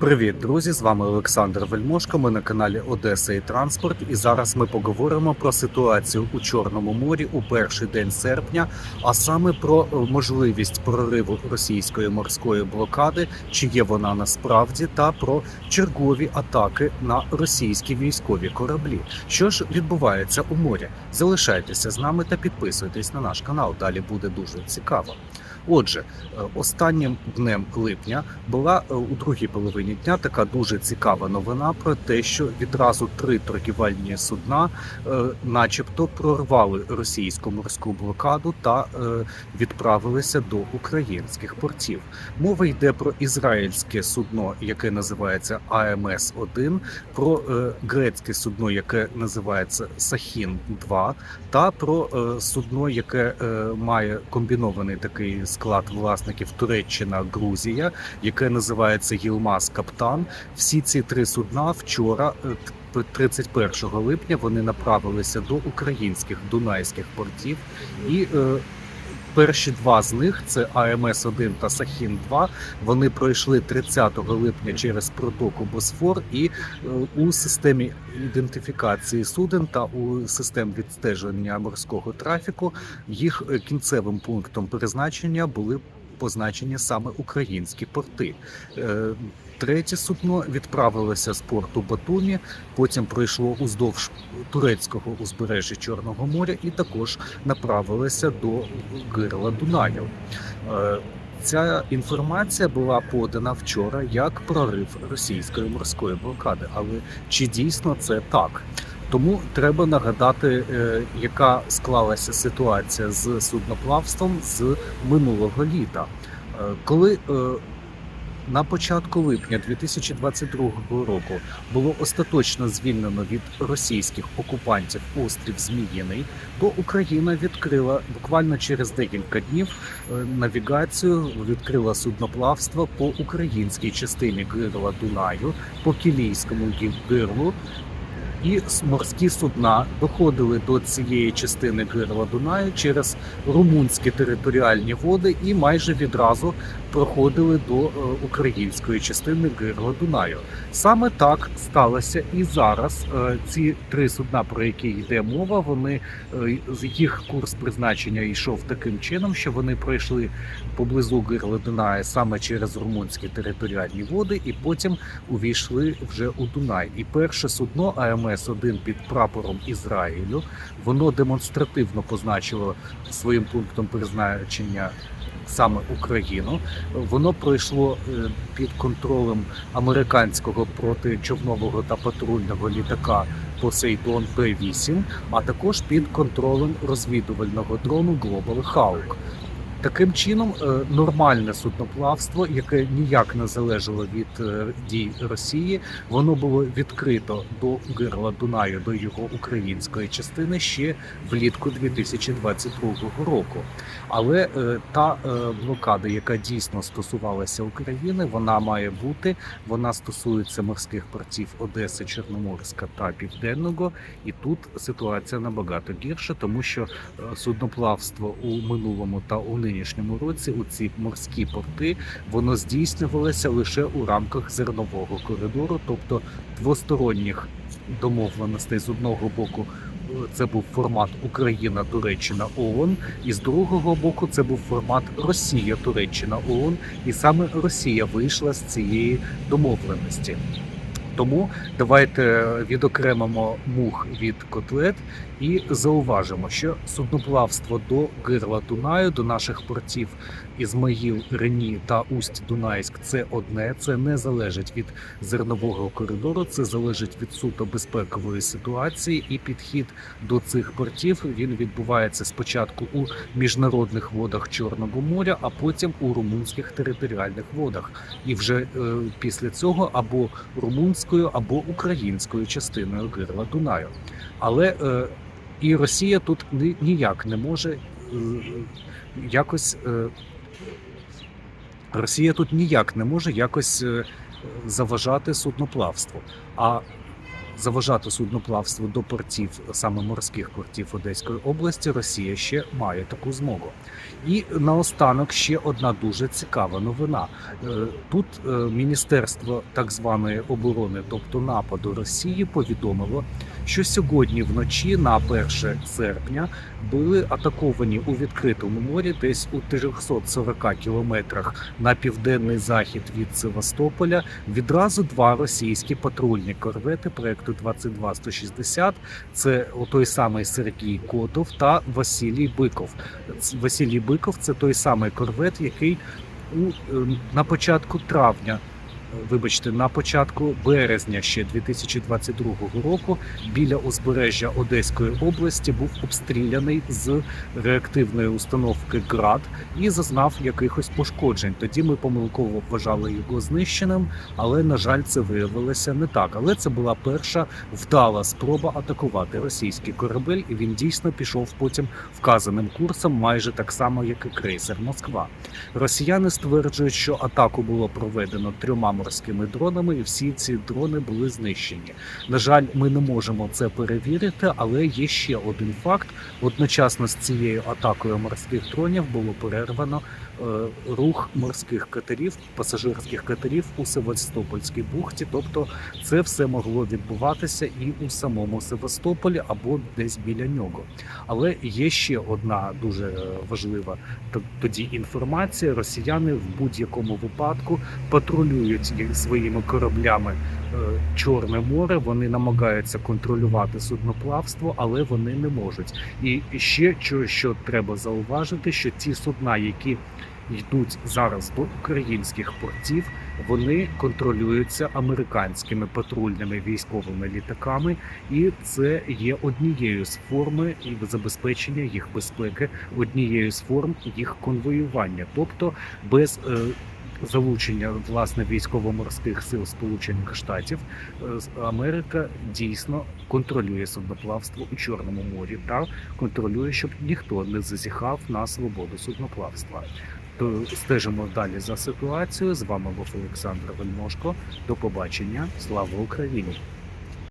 Привіт, друзі! З вами Олександр Вельмошко. Ми на каналі Одеса і Транспорт. І зараз ми поговоримо про ситуацію у Чорному морі у перший день серпня, а саме про е, можливість прориву російської морської блокади, чи є вона насправді, та про чергові атаки на російські військові кораблі. Що ж відбувається у морі? Залишайтеся з нами та підписуйтесь на наш канал. Далі буде дуже цікаво. Отже, е, останнім днем липня була е, у другій половині дня така дуже цікава новина про те, що відразу три торгівельні судна, е, начебто, прорвали російську морську блокаду та відправилися до українських портів. Мова йде про ізраїльське судно, яке називається АМС 1 про грецьке судно, яке називається Сахін 2 та про судно, яке має комбінований такий склад власників Туреччина, Грузія, яке називається Гілмаз Каптан. Всі ці три судна вчора. е, т- 31 липня вони направилися до українських дунайських портів, і е, перші два з них це АМС 1 та Сахін 2 Вони пройшли 30 липня через протоку Босфор, і е, у системі ідентифікації суден та у систем відстеження морського трафіку їх е, кінцевим пунктом призначення були позначені саме українські порти. Третє судно відправилося з порту Батумі, потім пройшло уздовж турецького узбережжя Чорного моря і також направилося до гирла Дунаю. Е, Ця інформація була подана вчора як прорив російської морської блокади. Але чи дійсно це так? Тому треба нагадати, е, яка склалася ситуація з судноплавством з минулого літа, Е, коли на початку липня 2022 року було остаточно звільнено від російських окупантів острів Зміїний, то Україна відкрила буквально через декілька днів е, навігацію, відкрила судноплавство по українській частині гирла Дунаю, по кілійському гирлу. І морські судна доходили до цієї частини гирла Дунаю через румунські територіальні води і майже відразу проходили до е, української частини гирла Дунаю. Саме так сталося і зараз. Е, Ці три судна, про які йде мова, вони е, їх курс призначення йшов таким чином, що вони пройшли поблизу гирла Дунаю саме через румунські територіальні води, і потім увійшли вже у Дунай. І перше судно АМС 1 під прапором Ізраїлю воно демонстративно позначило своїм пунктом призначення саме Україну. Воно пройшло е, під контролем американського протичовнового та патрульного літака Посейдон П-8, а також під контролем розвідувального дрону Global Hawk. Таким чином, е, нормальне судноплавство, яке ніяк не залежало від е, дій Росії, воно було відкрито до гирла Дунаю, до його української частини ще влітку 2022 року. Але е, та блокада, яка дійсно стосувалася України, вона має бути. Вона стосується морських портів Одеси, Чорноморська та Південного. І тут ситуація набагато гірша, тому що судноплавство у минулому та у нинішньому році у ці морські порти воно здійснювалося лише у рамках зернового коридору, тобто двосторонніх домовленостей з одного боку. е, Це був формат Україна, Туреччина, ООН, і з другого боку це був формат Росія, Туреччина, ООН, і саме Росія вийшла з цієї домовленості. Тому давайте відокремимо мух від котлет і зауважимо, що судноплавство до гирла Дунаю, до наших портів Ізмаїл, Рені та Усть Дунайськ це одне. Це не залежить від зернового коридору, це залежить від суто безпекової ситуації. І підхід до цих портів він відбувається спочатку у міжнародних водах Чорного моря, а потім у румунських територіальних водах. І вже е, після цього або румунською, або українською частиною гирла Дунаю. Але е, і Росія тут ні- ніяк не може е, якось. Е, Росія тут ніяк не може якось е, заважати судноплавству. А заважати судноплавству до портів, саме морських портів Одеської області, Росія ще має таку змогу. І наостанок ще одна дуже цікава новина. Е, Тут е, Міністерство так званої оборони, тобто нападу Росії, повідомило, що сьогодні вночі, на 1 серпня, були атаковані у відкритому морі, десь у 340 кілометрах на південний захід від Севастополя. Відразу два російські патрульні корвети проекту 22160. Це той самий Сергій Котов та Василій Биков. Василій Биков це той самий корвет, який у е, на початку травня. Вибачте, на початку березня ще 2022 року біля узбережжя Одеської області був обстріляний з реактивної установки ГРАД і зазнав якихось пошкоджень. Тоді ми помилково вважали його знищеним, але на жаль, це виявилося не так. Але це була перша вдала спроба атакувати російський корабель, і він дійсно пішов потім вказаним курсом, майже так само, як і крейсер Москва. Росіяни стверджують, що атаку було проведено трьома морськими дронами, і всі ці дрони були знищені. На жаль, ми не можемо це перевірити, але є ще один факт: одночасно з цією атакою морських дронів було перервано е, рух морських катерів, пасажирських катерів у Севастопольській бухті. Тобто, це все могло відбуватися і у самому Севастополі або десь біля нього. Але є ще одна дуже важлива тоді інформація. Росіяни в будь-якому випадку патрулюють своїми кораблями е, Чорне море. Вони намагаються контролювати судноплавство, але вони не можуть. І ще що, треба зауважити, що ті судна, які йдуть зараз до українських портів, вони контролюються американськими патрульними військовими літаками, і це є однією з форми і забезпечення їх безпеки, однією з форм їх конвоювання, тобто без е, залучення власне військово-морських сил Сполучених Штатів е, Америка дійсно контролює судноплавство у Чорному морі та контролює, щоб ніхто не зазіхав на свободу судноплавства. То стежимо далі за ситуацією. З вами був Олександр Вельмошко. До побачення. Слава Україні!